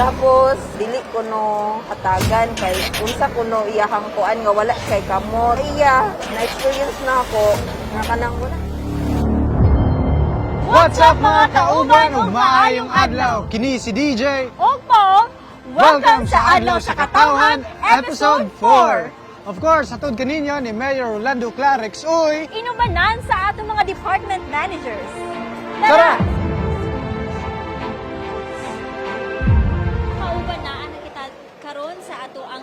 Tapos dili ko no hatagan kay unsa ko no iyahang kuan nga wala kay kamot. Iya, na experience na ako nga kanang wala. What's up mga kauban ug maayong adlaw? Kini si DJ. Opo! Welcome sa Adlaw sa Katawhan, Episode 4. Of course, hatod kaninyo ni Mayor Rolando Clarex, uy, Inubanan sa atong mga department managers. Tara! Kauban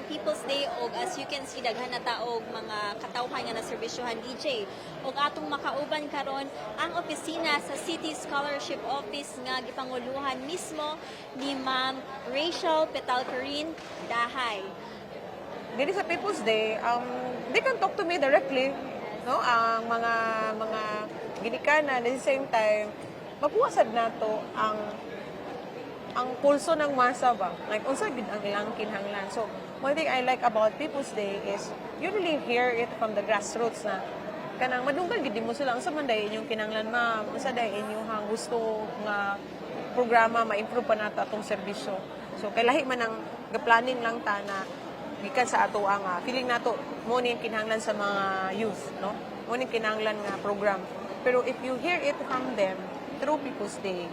People's Day og as you can see daghan na taog mga katawhan nga na serbisyohan DJ og atong makauban karon ang opisina sa City Scholarship Office nga gipanguluhan mismo ni Ma'am Rachel Petalcarin Dahay. dili sa People's Day, um, they can talk to me directly. No? Ang mga mga ginikanan, at the same time, mapuwasad na to ang ang pulso ng masa ba? Like, unsa gid ang ilang kinahanglan. So, one thing I like about People's Day is you really hear it from the grassroots na kanang madunggan gid mo sila unsa man day inyong kinahanglan ma'am? Unsa day inyong gusto nga programa ma-improve pa nata atong serbisyo? So kay lahi man ang ga-planning lang ta na gikan sa ato ang ah, feeling nato mo ni ang kinahanglan sa mga youth no? Mo ni ang kinahanglan nga program. Pero if you hear it from them through People's Day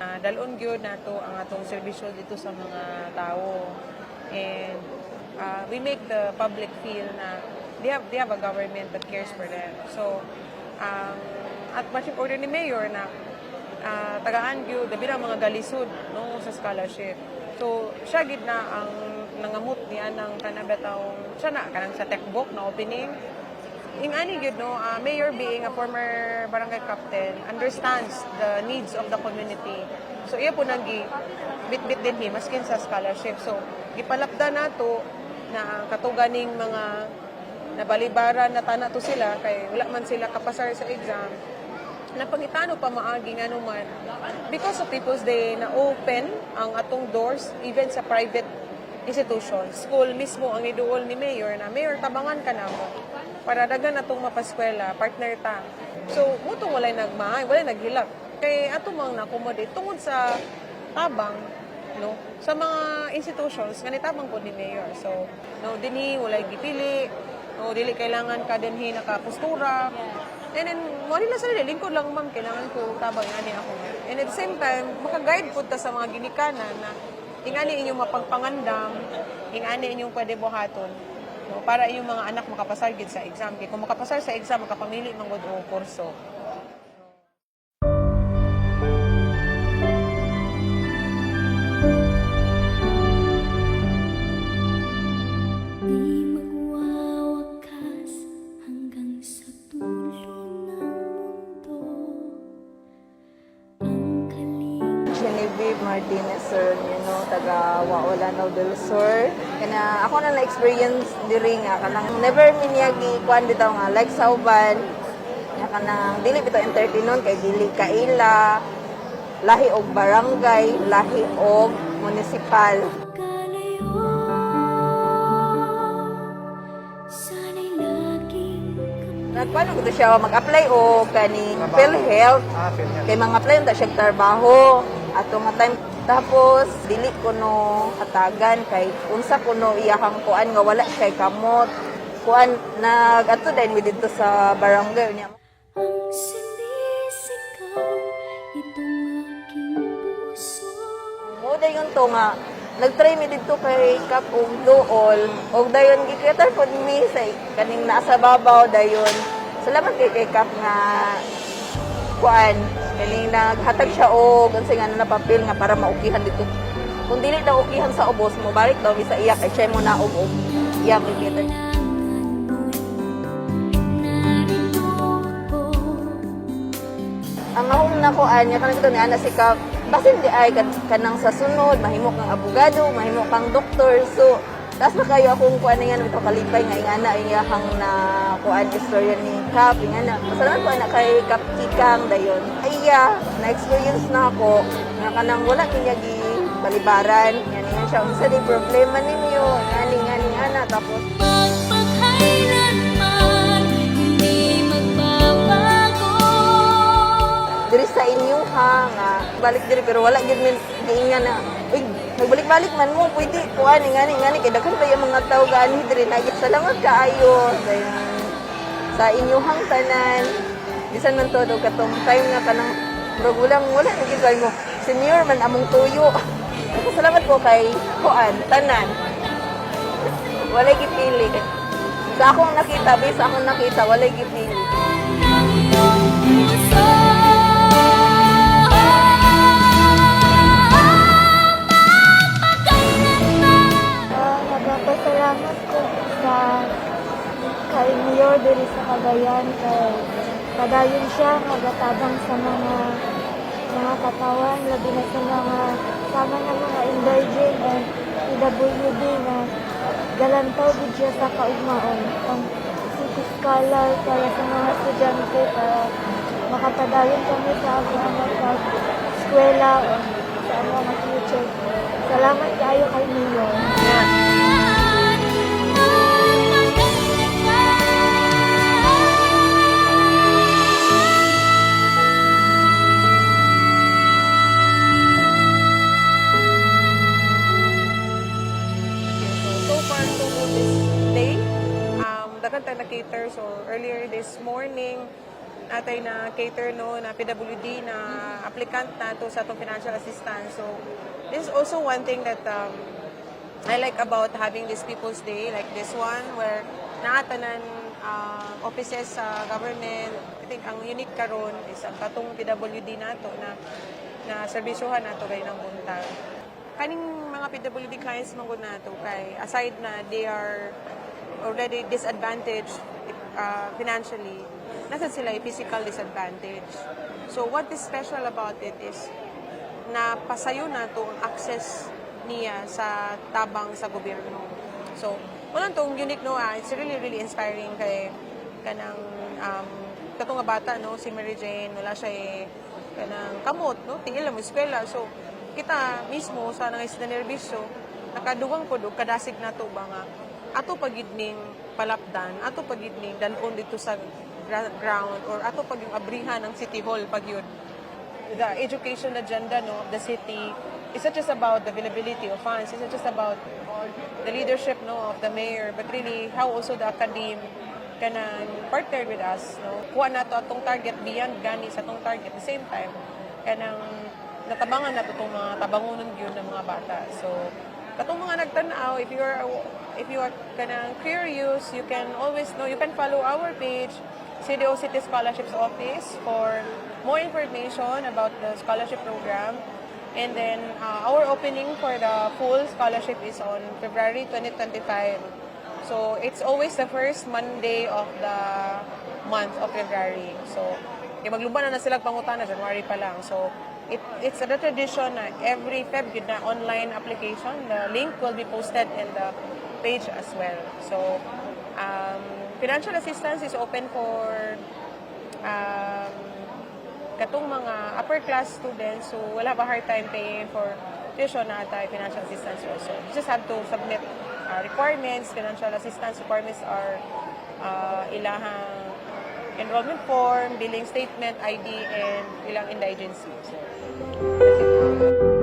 uh, dalon gyud nato ang atong serbisyo dito sa mga tao. And uh, we make the public feel na they have they have a government that cares for them so um, at marching order ni mayor na uh, tagaan gyud dabi ang mga galisod no sa scholarship so siya gid na ang nangamot niya ng kanabataw siya na kanang sa textbook na opening Ing ani gyud no, uh, mayor being a former barangay captain understands the needs of the community. So iya po nang gi bit-bit din hi maskin sa scholarship. So gipalapda nato na katuganing mga nabalibara na tana to sila kay wala man sila kapasar sa exam napangitano pa maagi nga naman because of People's Day na open ang atong doors even sa private institutions. School mismo ang iduol ni Mayor na Mayor tabangan ka na mo para dagan atong mapaskwela, partner ta. So, mutong walay nagmahay, walay naghilak. Kay ato mang nakomodate tungod sa tabang no sa mga institutions nga nitabang po ni Mayor. So, no dinhi walay gipili, no dili kailangan ka dinhi nakapostura. And then, mo nila sa lingkod lang ma'am, kailangan ko tabang ani ako. And at the same time, maka-guide po ta sa mga ginikanan na ingani inyong mapagpangandam, ingani inyong pwede buhaton. No, para inyong mga anak makapasar gid sa exam. Kaya kung makapasar sa exam, makapamili man gud og kurso. Genevieve Martinez sir, you know, taga Waolano del Sur. Kana ako na na-experience diri nga kanang never minyagi kuan dito nga like sa uban. Nga kanang dili bitaw entertainon kay dili kaila lahi og barangay, lahi og municipal. Nagpaano ko to siya mag-apply o kani PhilHealth. ah, Philhealth. Kay mga apply ta siya trabaho. Ato nga time tapos dili ko no hatagan kay unsa ko no iyahang kuan nga wala kay kamot. Kuan nag ato din mi dito sa barangay niya. ang sinisigaw Itong aking puso Mo dayon to nga nagtry mi dito kay Kap og Dool og dayon gikretar pod mi sa kaning nasa babaw dayon. Salamat kay kay Kap nga kuan kaning naghatag siya og unsay nga na papel nga para maukihan dito. Kung dili daw ukihan sa ubos mo balik daw mi sa iya kay siya na og og iya mo kita. Narito ako Ang ahong nakuan niya kanang ito ni ana si Kap basin di ay kan- kanang sa sunod mahimo kang abogado, mahimo kang doktor. So Tas na kayo akong kuan nga ito kalipay nga ingana iyahang na kuan istorya ni Kap ingana. Masalamat ko na kay Kap Kikang dayon. Ayya, na experience na ako nga kanang wala kinya gi balibaran. Yan nga siya unsa di problema ninyo. Ngani ngani ana tapos diri sa inyo ha nga balik diri pero wala gid min giingan na balik-balik man mo, pwede po ani ngani ngani kay daghan pa yung mga tao gaani diri na salamat kaayo sa inyong tanan. Bisan man todo katong time nga kanang murag wala wala na gid mo. Senior man among tuyo. Salamat po kay Kuan tanan. Walay gipili. Sa akong nakita, bis akong nakita, walay gipili. Diri sa Cagayan kay padayon siya magatabang sa mga mga katawan labi na sa mga sama ng mga indigent and PWD na galantaw gid siya sa kaugmaon ang city scholar para sa mga estudyante para makapadayon kami sa among mga eskwela o sa mga future. Salamat kayo kay Mayor. So, cater. So, earlier this morning, natay na cater no na PWD na applicant na to sa atong financial assistance. So, this is also one thing that um, I like about having this People's Day, like this one, where naatanan uh, offices sa government. I think ang unique karon is ang katong PWD nato na na serbisyohan nato kay ng buntag. Kaning mga PWD clients mangod nato kay aside na they are already disadvantaged uh, financially, nasa sila yung physical disadvantage. So what is special about it is na pasayo na to ang access niya sa tabang sa gobyerno. So, wala tong unique no, ah, it's really really inspiring kay kanang um, katong bata no, si Mary Jane, wala siya eh, kanang kamot no, tingil mo eskwela. So, kita mismo sa nang isda nervisyo, nakadugang po do kadasig na to ba nga ato pagidning palapdan, ato pagidning dalon dito sa ground or ato pag yung abrihan ng City Hall pag yun the education agenda no, of the city is not just about the availability of funds, it's not just about the leadership no, of the mayor, but really how also the academe can partner with us. No? Kuha na to atong target beyond gani sa atong target. At the same time, kanang natabangan na to itong mga tabangunan yun ng mga bata. So, katong mga nagtanaw, if you are if you are kanang curious, you can always know, you can follow our page, CDO City Scholarships Office for more information about the scholarship program. And then uh, our opening for the full scholarship is on February 2025. So it's always the first Monday of the month of February. So kaya magluban na na sila pangutana January pa lang. So it, it's a tradition na every Feb na online application. The link will be posted in the page as well. So um, financial assistance is open for um, katong mga upper class students so wala ba hard time paying for tuition na tayo financial assistance also. You just have to submit uh, requirements, financial assistance requirements are uh, ilahang enrollment form, billing statement, ID, and ilang indigency. So.